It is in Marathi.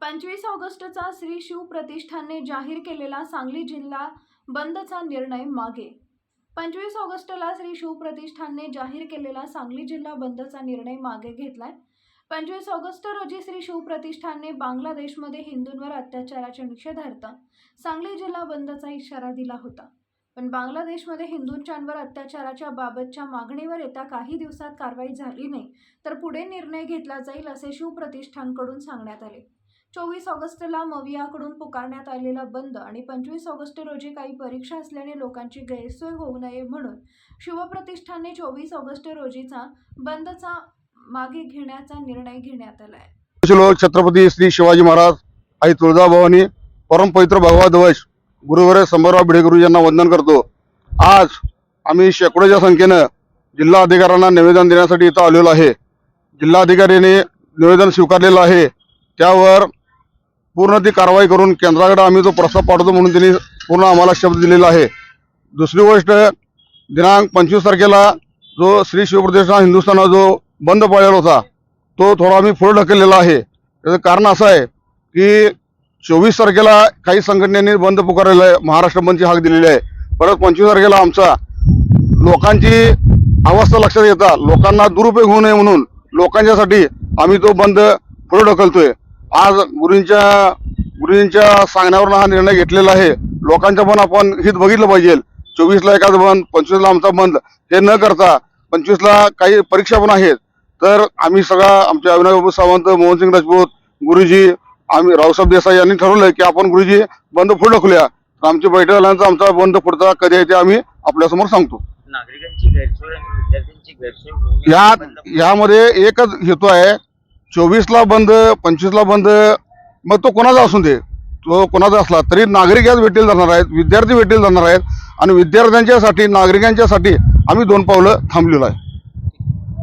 पंचवीस ऑगस्टचा श्री शिव प्रतिष्ठानने जाहीर केलेला सांगली जिल्हा बंदचा निर्णय मागे. पंचवीस ऑगस्टला श्री शिव प्रतिष्ठानने जाहीर केलेला सांगली जिल्हा बंदचा निर्णय मागे घेतलाय. पंचवीस ऑगस्ट रोजी श्री शिव प्रतिष्ठानने बांगलादेशमध्ये हिंदूंवर अत्याचाराच्या निषेधार्थ सांगली जिल्हा बंदचा इशारा दिला होता. पण बांगलादेशमध्ये हिंदूंच्यावर अत्याचाराच्या बाबतच्या मागणीवर येत्या काही दिवसात कारवाई झाली नाही तर पुढे निर्णय घेतला जाईल असे शिवप्रतिष्ठानकडून सांगण्यात आले. चोवीस ऑगस्टला मवियाकडून पुकारण्यात आलेला बंद आणि पंचवीस ऑगस्ट रोजी काही परीक्षा असल्याने लोकांची गैरसोय होऊ नये म्हणून शिवप्रतिष्ठानने चोवीस ऑगस्ट रोजीचा बंदचा मागे घेण्याचा निर्णय घेण्यात आला आहे छत्रपती श्री शिवाजी महाराज आई तुळजाभवानी परमपवित्र भगवा ध्वज गुरुवर संभाराव भिडेगुरु यांना वंदन करतो. आज आम्ही शेकडोच्या संख्येनं जिल्हा अधिकाऱ्यांना निवेदन देण्यासाठी इथं आलेलो आहे. जिल्हाधिकाऱ्यांनी निवेदन स्वीकारलेलं आहे. त्यावर पूर्ण ती कारवाई करून केंद्राकडे आम्ही तो प्रस्ताव पाठवतो म्हणून त्यांनी पूर्ण आम्हाला शब्द दिलेला आहे. दुसरी गोष्ट दिनांक पंचवीस तारखेला जो श्री शिवप्रतिष्ठान हिंदुस्थानात जो बंद पाळलेला होता तो थोडा आम्ही पुढे ढकललेला आहे. त्याचं कारण असं आहे की चोवीस तारखेला काही संघटनेने बंद पुकारलेला आहे महाराष्ट्र बंदची हाक दिलेली आहे. परत पंचवीस तारखेला आमचा लोकांची अवस्था लक्षात येता लोकांना दुरुपयोग होऊ नये म्हणून लोकांच्यासाठी आम्ही तो बंद पुढे ढकलतोय. आज गुरुंच्या गुरुजींच्या सांगण्यावरून हा निर्णय घेतलेला आहे. लोकांचं पण आपण हित बघितलं पाहिजे. चोवीसला एखादं बंद पंचवीसला आमचा बंद. हे न करता पंचवीसला काही परीक्षा पण आहेत. तर आम्ही सगळा आमचे अविनाश बाबू सावंत मोहनसिंग राजपूत गुरुजी आम्ही रावसाहेब देसाई यांनी ठरवलंय की आपण गुरुजी बंद पुढे ढकलूया. तर आमची बैठक झाल्यानंतर आमचा बंद पुढचा कधी आहे ते आम्ही आपल्यासमोर सांगतो. नागरिकांची गैरसोय आणि विद्यार्थ्यांची यामध्ये एकच हेतू आहे चोवीसला बंद पंचवीसला बंद मग तो कोणाचा असू दे? तो कोणाचा असला तरी नागरिक याच भेटील जाणार आहेत विद्यार्थी भेटील जाणार आहेत आणि विद्यार्थ्यांच्यासाठी नागरिकांच्यासाठी आम्ही दोन पावलं थांबलेलो आहे.